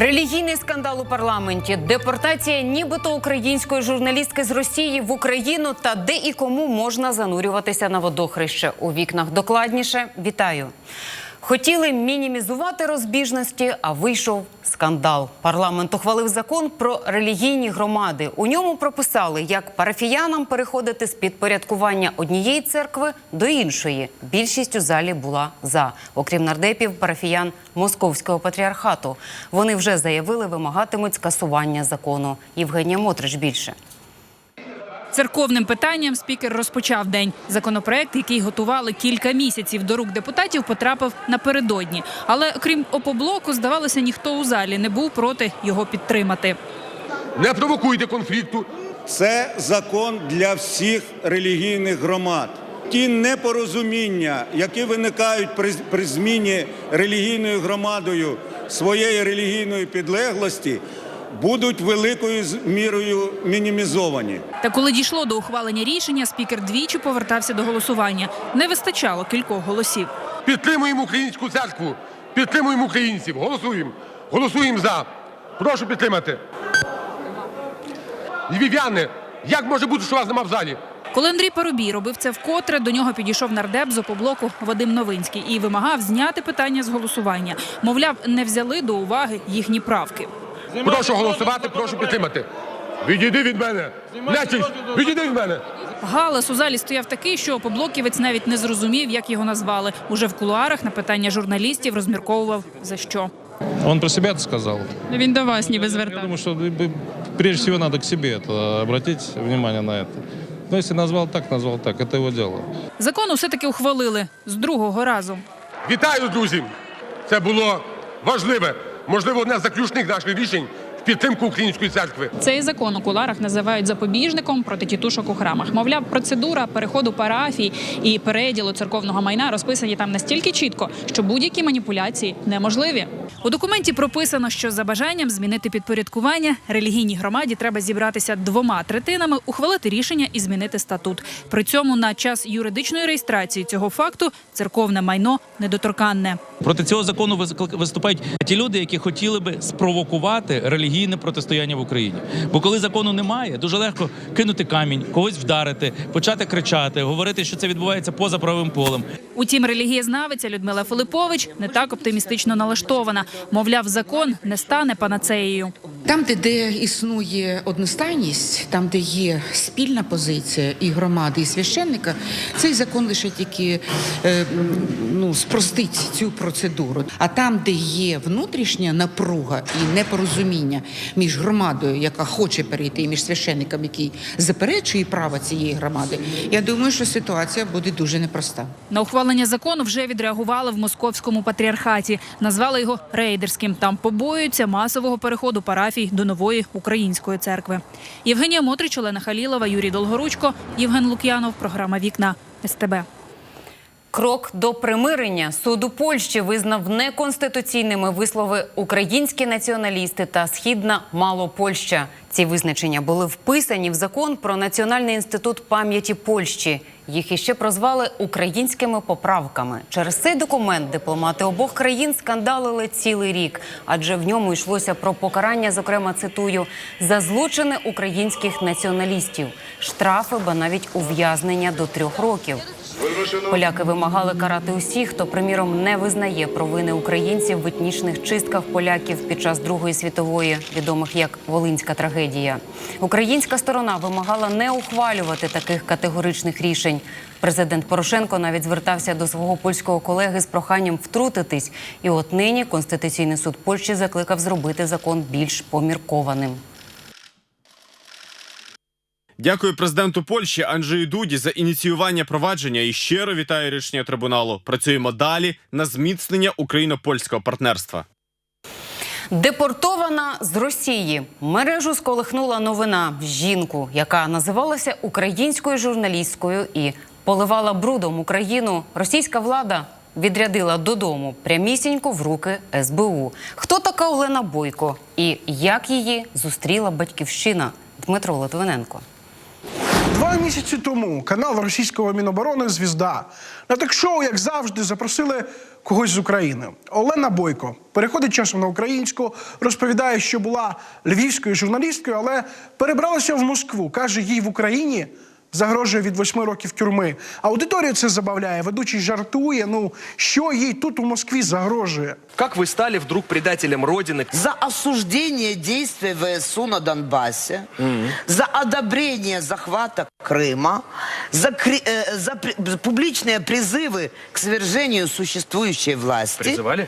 Релігійний скандал у парламенті, депортація нібито української журналістки з Росії в Україну та де і кому можна занурюватися на водохреще у вікнах. Докладніше вітаю. Хотіли мінімізувати розбіжності, а вийшов скандал. Парламент ухвалив закон про релігійні громади. У ньому прописали, як парафіянам переходити з підпорядкування однієї церкви до іншої. Більшість у залі була за, окрім нардепів, парафіян московського патріархату. Вони вже заявили, вимагатимуть скасування закону. Євгенія Мотрич більше. Церковним питанням спікер розпочав день. Законопроект, який готували кілька місяців до рук депутатів, потрапив напередодні. Але крім опоблоку, здавалося, ніхто у залі не був проти його підтримати. Не провокуйте конфлікту. Це закон для всіх релігійних громад. Ті непорозуміння, які виникають при, при зміні релігійною громадою своєї релігійної підлеглості, будуть великою мірою мінімізовані. Та коли дійшло до ухвалення рішення, спікер двічі повертався до голосування. Не вистачало кількох голосів. Підтримуємо українську церкву. Підтримуємо українців. Голосуємо. Голосуємо за. Прошу підтримати. Львів'яни, як може бути, що вас нема в залі? Коли Андрій Парубій робив це вкотре, до нього підійшов нардеп з опоблоку Вадим Новинський і вимагав зняти питання з голосування. Мовляв, не взяли до уваги їхні правки. Прошу голосувати, прошу підтримати. Відійди від мене. Нечисть, відійди від мене. Галас у залі стояв такий, що опоблоківець навіть не зрозумів, як його назвали. Уже в кулуарах на питання журналістів розмірковував за що. Он про себя это сказал. Він до вас ніби Я звертав. думаю, что э, прежде всего надо к себе это, обратить внимание на это. Но если назвал так, назвал так, это его дело. Закон усе таки ухвалили з другого разу. Вітаю, друзі! Це було важливе, можливо, одне з заключних наших рішень в підтримку української церкви. Цей закон у куларах називають запобіжником проти тітушок у храмах. Мовляв, процедура переходу парафій і переділу церковного майна розписані там настільки чітко, що будь-які маніпуляції неможливі. У документі прописано, що за бажанням змінити підпорядкування релігійній громаді треба зібратися двома третинами, ухвалити рішення і змінити статут. При цьому на час юридичної реєстрації цього факту церковне майно недоторканне. Проти цього закону вис- виступають ті люди, які хотіли би спровокувати релігійне протистояння в Україні. Бо коли закону немає, дуже легко кинути камінь, когось вдарити, почати кричати, говорити, що це відбувається поза правовим полем. Утім, релігієзнавиця Людмила Филипович не так оптимістично налаштована. Мовляв, закон не стане панацеєю. Там, де, де існує одностайність, там, де є спільна позиція і громади, і священника, цей закон лише тільки е, ну, спростить цю процедуру. А там, де є внутрішня напруга і непорозуміння між громадою, яка хоче перейти, і між священником, який заперечує право цієї громади, я думаю, що ситуація буде дуже непроста. На ухвалення закону вже відреагували в московському патріархаті. Назвали його рейдерським. Там побоюються масового переходу парафій до нової української церкви. Євгенія Мотрич, Олена Халілова, Юрій Долгоручко, Євген Лук'янов. Програма Вікна СТБ. Крок до примирення суд у Польщі визнав неконституційними вислови українські націоналісти та східна Малопольща. Ці визначення були вписані в закон про Національний інститут пам'яті Польщі. Їх іще прозвали українськими поправками. Через цей документ дипломати обох країн скандалили цілий рік, адже в ньому йшлося про покарання, зокрема цитую, за злочини українських націоналістів, штрафи, ба навіть ув'язнення до трьох років. Поляки вимагали карати усіх, хто, приміром, не визнає провини українців в етнічних чистках поляків під час Другої світової, відомих як Волинська трагедія. Українська сторона вимагала не ухвалювати таких категоричних рішень. Президент Порошенко навіть звертався до свого польського колеги з проханням втрутитись. І от нині Конституційний суд Польщі закликав зробити закон більш поміркованим. Дякую президенту Польщі Анджею Дуді за ініціювання провадження і щиро вітаю рішення трибуналу. Працюємо далі на зміцнення україно-польського партнерства. Депортована з Росії мережу сколихнула новина жінку, яка називалася українською журналісткою і поливала брудом Україну. Російська влада відрядила додому прямісінько в руки СБУ. Хто така Олена Бойко і як її зустріла батьківщина? Дмитро Литвиненко. Два місяці тому канал російського міноборони Звізда на ток-шоу, як завжди, запросили когось з України. Олена Бойко переходить часом на українську, розповідає, що була львівською журналісткою, але перебралася в Москву. каже, їй в Україні загрожує від восьми років тюрми. Аудиторію це забавляє. Ведучий жартує. Ну що їй тут у Москві загрожує? Как вы стали вдруг предателем Родины? За осуждение действий ВСУ на Донбассе, за одобрение захвата Крыма, за, кри- э, за при- публичные призывы к свержению существующей власти. Призывали?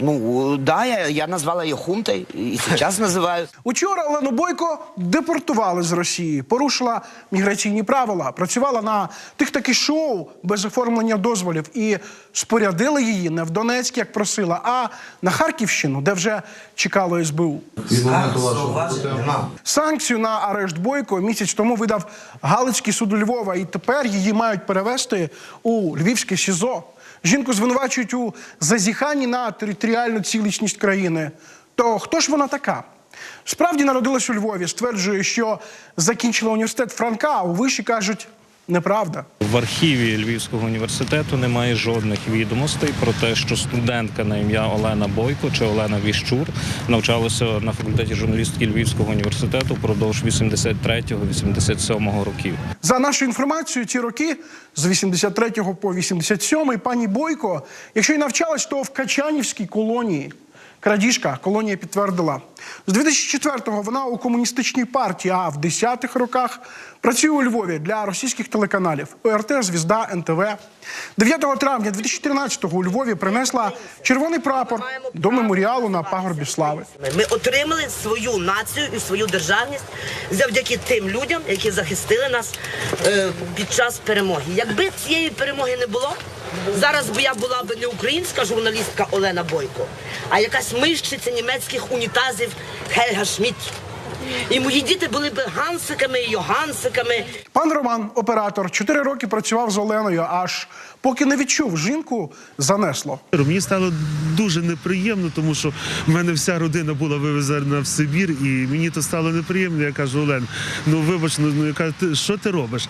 Ну, да, я, я назвала ее хунтой и сейчас называю. Учора Олену Бойко депортували з Росії, порушила міграційні правила, працювала на тих таких шоу без оформлення дозволів і спорядили її не в Донецьк, як просила, а на Харківщину, де вже чекало СБУ. Санкцію на арешт Бойко місяць тому видав Галицький суд у Львова, і тепер її мають перевести у Львівське СІЗО. Жінку звинувачують у зазіханні на територіальну цілісність країни. То хто ж вона така? Справді народилась у Львові, стверджує, що закінчила університет Франка, а у виші кажуть неправда. В архіві Львівського університету немає жодних відомостей про те, що студентка на ім'я Олена Бойко чи Олена Віщур навчалася на факультеті журналістики Львівського університету впродовж 83-87 років. За нашою інформацією, ці роки з 83 по 87 пані Бойко, якщо й навчалась, то в Качанівській колонії. Крадіжка колонія підтвердила. З 2004-го вона у комуністичній партії, а в 10-х роках працює у Львові для російських телеканалів ОРТ, Звізда, НТВ. 9 травня 2014-го у Львові принесла червоний прапор до меморіалу на пагорбі слави. Ми отримали свою націю і свою державність завдяки тим людям, які захистили нас е, під час перемоги. Якби цієї перемоги не було, зараз би я була б не українська журналістка Олена Бойко, а якась мищиця німецьких унітазів Хельга Шмідт. І мої діти були б гансиками, йогансиками. Пан Роман, оператор, 4 роки працював з Оленою, аж поки не відчув жінку, занесло. Мені стало дуже неприємно, тому що в мене вся родина була вивезена в Сибір, і мені то стало неприємно. Я кажу, Олен, ну вибач, ну ну, яка ти що ти робиш?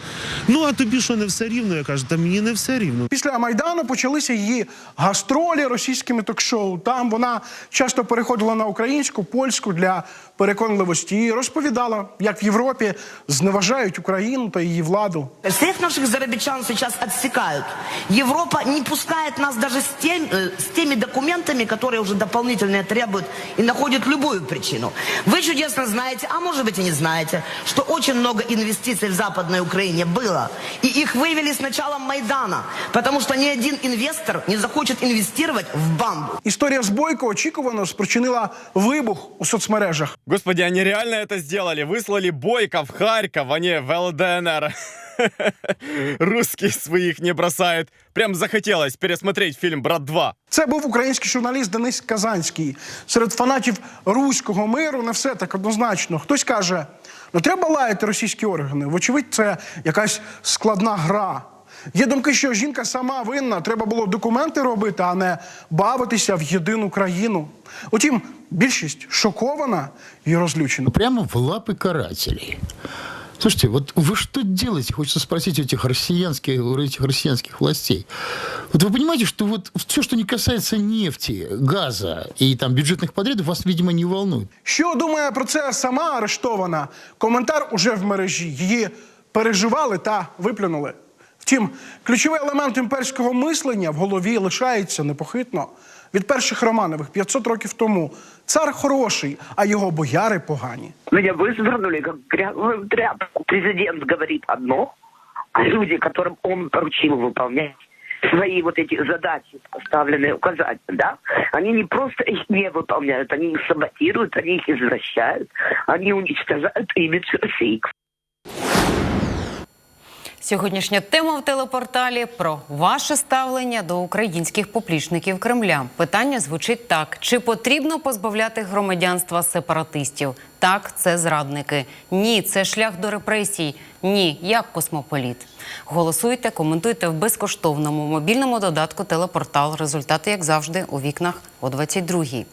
Ну а тобі що не все рівно? Я кажу, та мені не все рівно. Після Майдану почалися її гастролі російськими ток-шоу. Там вона часто переходила на українську, польську для переконливості і розповідала, як в Європі зневажають Україну та її владу. Всех наших зарабичан сейчас отсекают. Европа не пускает нас даже с, тем, э, с теми документами, которые уже дополнительные требуют и находят любую причину. Вы чудесно знаете, а может быть и не знаете, что очень много инвестиций в Западной Украине было. И их вывели с началом Майдана, потому что ни один инвестор не захочет инвестировать в бамбу. Історія з Бойко очікувано спричинила вибух у соцмережах. Господи, они реально это сделали. Выслали Бойко в Харьков, а не в ЛДНР. Русские своих не бросают. Прям захотелось пересмотреть фильм «Брат 2». Це був український журналіст Денис Казанський. Серед фанатів руського миру не все так однозначно. Хтось каже, не треба лаяти російські органи. Вочевидь, це якась складна гра. Є думки, що жінка сама винна, треба було документи робити, а не бавитися в єдину країну. Утім, більшість шокована і розлючена. Прямо в лапы карателей. Слушайте, вот вы что делаете? Хочется спросить у этих россиянских, у этих россиянских властей. Вот вы понимаете, что вот все, что не касается нефти, газа и там бюджетных подрядов, вас, видимо, не волнует. Що думає про це сама арештована? Коментар уже в мережі. Її переживали та виплюнули. Втім, ключовий елемент імперського мислення в голові лишається непохитно. Від перших Романових 500 років тому цар хороший, а його бояри погані. Меня вышвырнули как грязную тряпку. Президент говорит одно, а люди, которым он поручил выполнять свои вот эти задачи, поставленные указания, да, они не просто их не выполняют, они их саботируют, они их извращают, они уничтожают имидж России. Сьогоднішня тема в телепорталі про ваше ставлення до українських поплічників Кремля. Питання звучить так: чи потрібно позбавляти громадянства сепаратистів? Так, це зрадники. Ні, це шлях до репресій. Ні, як космополіт. Голосуйте, коментуйте в безкоштовному мобільному додатку Телепортал. Результати, як завжди, у вікнах о 22-й.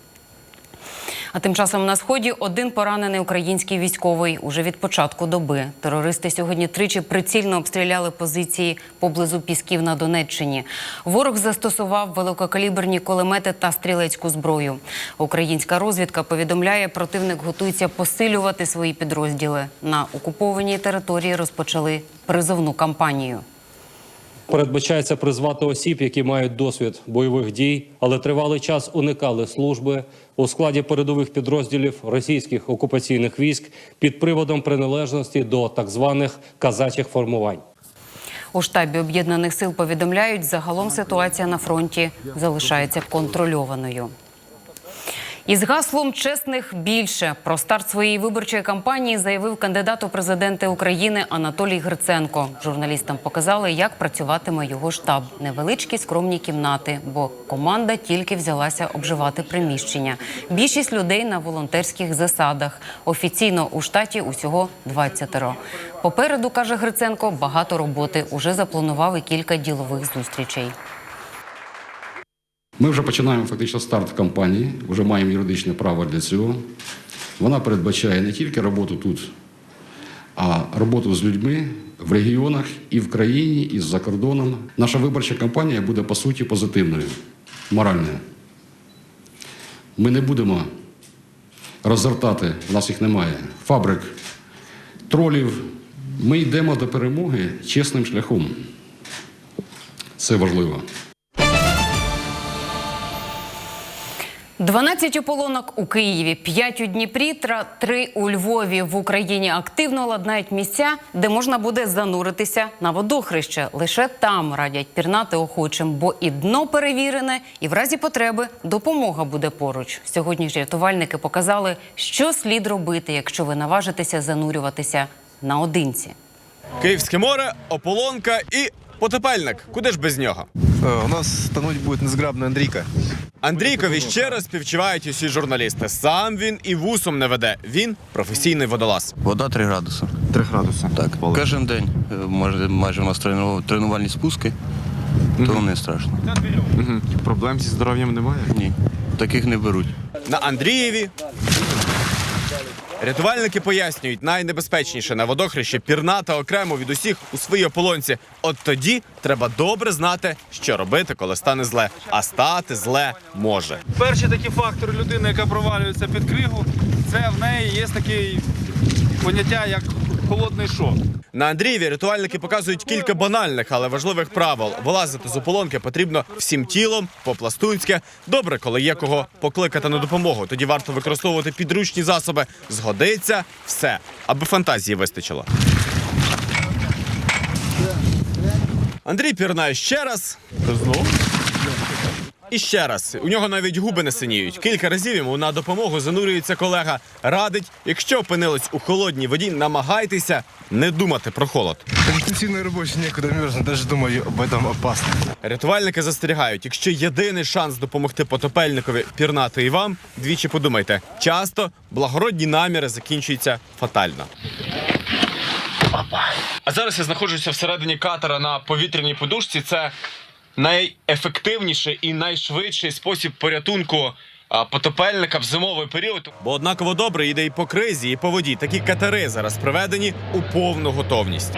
А тим часом на сході один поранений український військовий уже від початку доби. Терористи сьогодні тричі прицільно обстріляли позиції поблизу Пісків на Донеччині. Ворог застосував великокаліберні кулемети та стрілецьку зброю. Українська розвідка повідомляє, противник готується посилювати свої підрозділи. На окупованій території розпочали призовну кампанію. Передбачається призвати осіб, які мають досвід бойових дій, але тривалий час уникали служби у складі передових підрозділів російських окупаційних військ під приводом приналежності до так званих казачих формувань. У штабі об'єднаних сил повідомляють, загалом ситуація на фронті залишається контрольованою. Із гаслом чесних більше про старт своєї виборчої кампанії заявив кандидат у президенти України Анатолій Гриценко. Журналістам показали, як працюватиме його штаб. Невеличкі скромні кімнати, бо команда тільки взялася обживати приміщення. Більшість людей на волонтерських засадах. Офіційно у штаті усього 20 Попереду каже Гриценко, багато роботи. Уже запланував і кілька ділових зустрічей. Ми вже починаємо фактично старт кампанії, вже маємо юридичне право для цього. Вона передбачає не тільки роботу тут, а роботу з людьми в регіонах і в країні, і за кордоном. Наша виборча кампанія буде по суті позитивною, моральною. Ми не будемо розгортати, в нас їх немає, фабрик, тролів. Ми йдемо до перемоги чесним шляхом. Це важливо. 12 ополонок у Києві, 5 у Дніпрі, та 3 у Львові. В Україні активно ладнають місця, де можна буде зануритися на водохреще. Лише там радять пірнати охочим, бо і дно перевірене, і в разі потреби допомога буде поруч. Сьогодні ж рятувальники показали, що слід робити, якщо ви наважитеся занурюватися наодинці. Київське море, ополонка і потопельник. Куди ж без нього? У нас тонуть будет незграбный Андрійка. Андрійкові ще раз співчувають усі журналісти. Сам він і вусом не веде. Він професійний водолаз. Вода 3 градуси. 3 градуси. Так. Кожен день е, майже, майже у нас трену- тренувальні спуски, то не страшно. Угу. Проблем зі здоров'ям немає? Ні. Таких не беруть. На Андрієві. Рятувальники пояснюють, найнебезпечніше на водохрещі пірнати окремо від усіх у своїй ополонці. От тоді треба добре знати, що робити, коли стане зле. А стати зле може. Перший такий фактор людини, яка провалюється під кригу, це в неї є таке поняття, як холодний шок. На Андрієві рятувальники показують кілька банальних, але важливих правил. Вилазити з ополонки потрібно всім тілом, по-пластунськи. Добре, коли є кого покликати на допомогу. Тоді варто використовувати підручні засоби. Згодиться все, аби фантазії вистачило. Андрій пірнає ще раз. Знову. І ще раз. У нього навіть губи не синіють. Кілька разів йому на допомогу занурюється колега. Радить, якщо опинились у холодній воді, намагайтеся не думати про холод. Интенсивной рабочей некуда мерзнуть, даже думаю об этом опасно. Рятувальники застерігають, якщо єдиний шанс допомогти потопельникові пірнати і вам, двічі подумайте. Часто благородні наміри закінчуються фатально. А зараз я знаходжуся всередині катера на повітряній подушці. Це найефективніший і найшвидший спосіб порятунку потопельника в зимовий період. Бо однаково добре йде і по кризі, і по воді. Такі катери зараз приведені у повну готовність.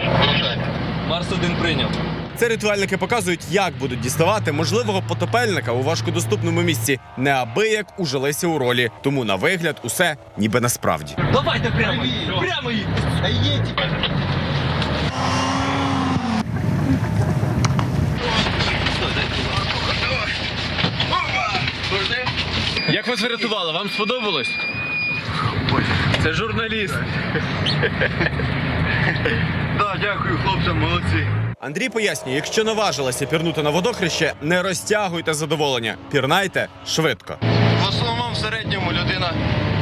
Марс один прийняв. Це рятувальники показують, як будуть діставати можливого потопельника у важкодоступному місці, неабияк ужилися у ролі. Тому на вигляд усе ніби насправді. Давайте прямо! Прямо їдь! Як вас врятувало? Вам сподобалось? Це журналіст. Да, дякую, хлопцям, молодці. Андрій пояснює, якщо наважилася пірнути на водохреще, не розтягуйте задоволення, пірнайте швидко. В основному в середньому людина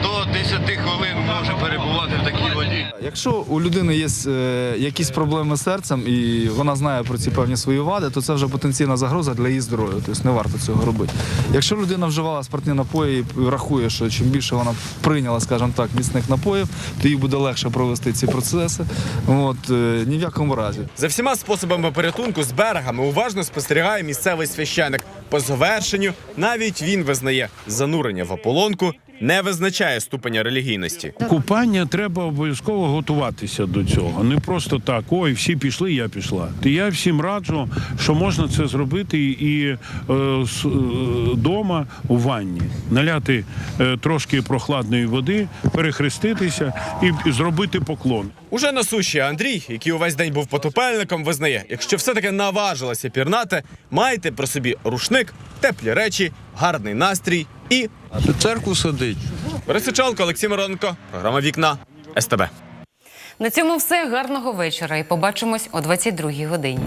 до 10 хвилин може перебувати в такій воді. Якщо у людини є е, якісь проблеми з серцем і вона знає про ці певні свої вади, то це вже потенційна загроза для її здоров'я. Тобто не варто цього робити. Якщо людина вживала спиртні напої і рахує, що чим більше вона прийняла, скажімо так, міцних напоїв, то їй буде легше провести ці процеси. От е, ні в якому разі. За всіма способами порятунку з берегами уважно спостерігає місцевий священик. По завершенню навіть він визнає занурення в ополонку не визначає ступеня релігійності. Купання треба обов'язково готуватися до цього. Не просто так, ой, всі пішли, я пішла. Я всім раджу, що можна це зробити і е, з- е, дома у ванні, наляти е, трошки прохладної води, перехреститися і зробити поклон. Уже на суші Андрій, який увесь день був потопельником, визнає, якщо все-таки наважилася пірнати, майте при собі рушник, теплі речі, гарний настрій і Церкву садить. Пересичалка Олексій Миронко, програма Вікна СТБ. На цьому все. Гарного вечора і побачимось о 22-й годині.